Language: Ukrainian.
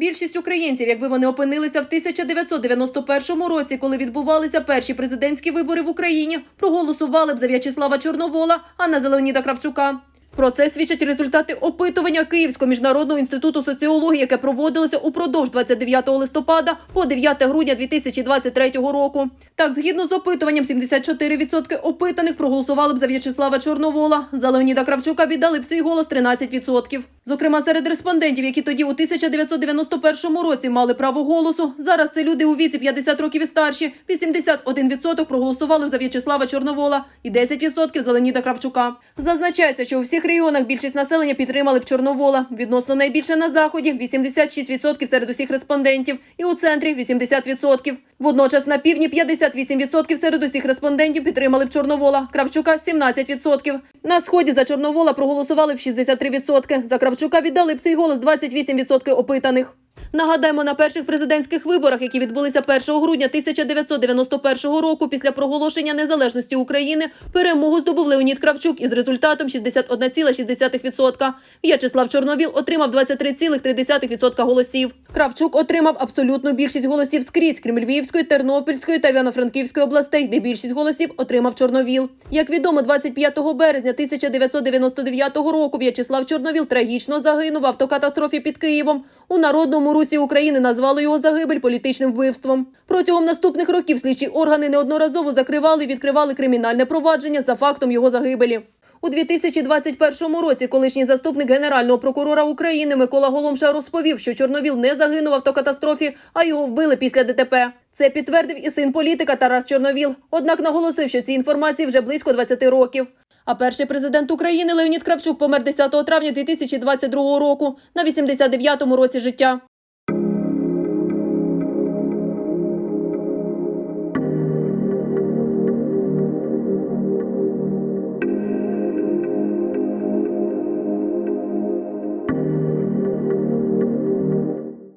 Більшість українців, якби вони опинилися в 1991 році, коли відбувалися перші президентські вибори в Україні, проголосували б за В'ячеслава Чорновола, а не за Леоніда Кравчука. Про це свідчать результати опитування Київського міжнародного інституту соціології, яке проводилося упродовж 29 листопада по 9 грудня 2023 року. Так, згідно з опитуванням, 74% опитаних проголосували б за В'ячеслава Чорновола. За Леоніда Кравчука віддали б свій голос 13%. Зокрема, серед респондентів, які тоді у 1991 році мали право голосу, зараз це люди у віці 50 років і старші. 81% проголосували б за В'ячеслава Чорновола і 10% за Леоніда Кравчука. Зазначається, що у всіх регіонах більшість населення підтримали б Чорновола. Відносно найбільше на заході 86% серед усіх респондентів, і у центрі 80%. Водночас на півдні 58% серед усіх респондентів підтримали б Чорновола. Кравчука 17%. На сході за Чорновола проголосували б 63%. За Кравчука віддали б свій голос 28% опитаних. Нагадаємо, на перших президентських виборах, які відбулися 1 грудня 1991 року, після проголошення незалежності України, перемогу здобув Леонід Кравчук із результатом 61,6%. В'ячеслав Чорновіл отримав 23,3% голосів. Кравчук отримав абсолютну більшість голосів скрізь, крім Львівської, Тернопільської та Івано-Франківської областей, де більшість голосів отримав Чорновіл. Як відомо, 25 березня 1999 року В'ячеслав Чорновіл трагічно загинув в автокатастрофі під Києвом. У народному русі України назвали його загибель політичним вбивством. Протягом наступних років слідчі органи неодноразово закривали і відкривали кримінальне провадження за фактом його загибелі. У 2021 році колишній заступник генерального прокурора України Микола Голомша розповів, що Чорновіл не загинув в автокатастрофі, а його вбили після ДТП. Це підтвердив і син політика Тарас Чорновіл. Однак наголосив, що цій інформації вже близько 20 років. А перший президент України Леонід Кравчук помер 10 травня 2022 року на 89-му році життя.